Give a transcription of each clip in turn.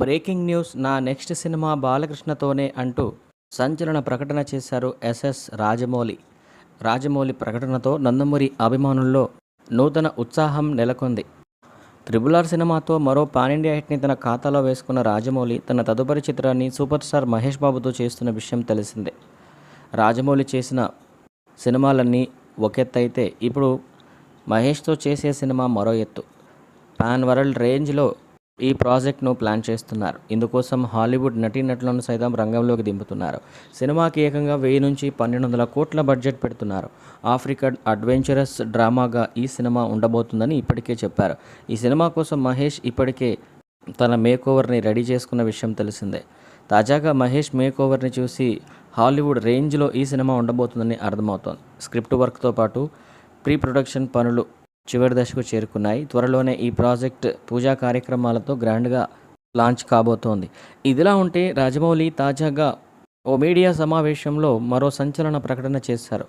Breaking news నా next cinema బాలకృష్ణతోనే అంటూ సంచలన ప్రకటన చేశారు ఎస్ఎస్ రాజమౌళి. రాజమౌళి ప్రకటనతో నందమూరి అభిమానుల్లో నూతన ఉత్సాహం నెలకొంది. త్రిబుల్ ఆర్ సినిమాతో మరో పాన్ ఇండియా హిట్ని తన ఖాతాలో వేసుకున్న రాజమౌళి తన తదుపరి చిత్రాన్ని సూపర్ స్టార్ మహేష్ బాబుతో చేస్తున్న విషయం తెలిసిందే. రాజమౌళి చేసిన సినిమాలన్నీ ఒక ఎత్తు అయితే ఇప్పుడు మహేష్తో చేసే సినిమా మరో ఎత్తు. పాన్ వరల్డ్ రేంజ్లో ఈ ప్రాజెక్ట్ను ప్లాన్ చేస్తున్నారు. ఇందుకోసం హాలీవుడ్ నటీనటులను సైతం రంగంలోకి దింపుతున్నారు. సినిమాకి ఏకంగా వెయ్యి నుంచి పన్నెండు వందల కోట్ల బడ్జెట్ పెడుతున్నారు. ఆఫ్రికా అడ్వెంచరస్ డ్రామాగా ఈ సినిమా ఉండబోతుందని ఇప్పటికే చెప్పారు. ఈ సినిమా కోసం మహేష్ ఇప్పటికే తన మేక్ ఓవర్ని రెడీ చేసుకున్న విషయం తెలిసిందే. తాజాగా మహేష్ మేక్ ఓవర్ని చూసి హాలీవుడ్ రేంజ్లో ఈ సినిమా ఉండబోతుందని అర్థమవుతోంది. స్క్రిప్ట్ వర్క్తో పాటు ప్రీ ప్రొడక్షన్ పనులు చివరి దశకు చేరుకున్నాయి. త్వరలోనే ఈ ప్రాజెక్ట్ పూజా కార్యక్రమాలతో గ్రాండ్గా లాంచ్ కాబోతోంది. ఇదిలా ఉంటే రాజమౌళి తాజాగా ఓ మీడియా సమావేశంలో మరో సంచలన ప్రకటన చేశారు.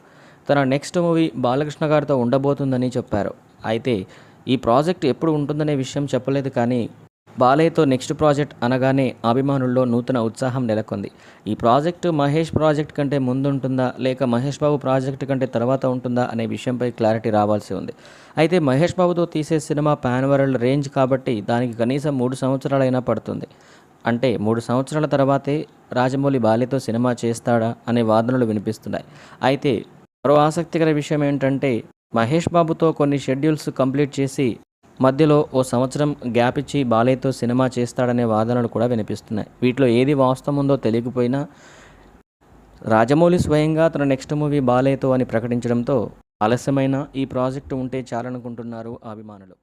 తన నెక్స్ట్ మూవీ బాలకృష్ణ గారితో ఉండబోతుందని చెప్పారు. అయితే ఈ ప్రాజెక్ట్ ఎప్పుడు ఉంటుందనే విషయం చెప్పలేదు కానీ బాలయ్యతో నెక్స్ట్ ప్రాజెక్ట్ అనగానే అభిమానుల్లో నూతన ఉత్సాహం నెలకొంది. ఈ ప్రాజెక్టు మహేష్ ప్రాజెక్ట్ కంటే ముందు ఉంటుందా లేక మహేష్ బాబు ప్రాజెక్ట్ కంటే తర్వాత ఉంటుందా? అనే విషయంపై క్లారిటీ రావాల్సి ఉంది. అయితే మహేష్ బాబుతో తీసే సినిమా పాన్ వరల్డ్ రేంజ్ కాబట్టి దానికి కనీసం మూడు సంవత్సరాలైనా పడుతుంది. అంటే మూడు సంవత్సరాల తర్వాతే రాజమౌళి బాలితో సినిమా చేస్తాడా? అనే వాదనలు వినిపిస్తున్నాయి. అయితే మరో ఆసక్తికర విషయం ఏంటంటే మహేష్ బాబుతో కొన్ని షెడ్యూల్స్ కంప్లీట్ చేసి మధ్యలో ఓ సంవత్సరం గ్యాప్ ఇచ్చి బాలయ్యతో సినిమా చేస్తాడనే వాదనలు కూడా వినిపిస్తున్నాయి. వీటిలో ఏది వాస్తవం ఉందో తెలియకపోయినా రాజమౌళి స్వయంగా తన నెక్స్ట్ మూవీ బాలయ్యతో అని ప్రకటించడంతో ఆలస్యమైన ఈ ప్రాజెక్టు ఉంటే చాలనుకుంటున్నారు అభిమానులు.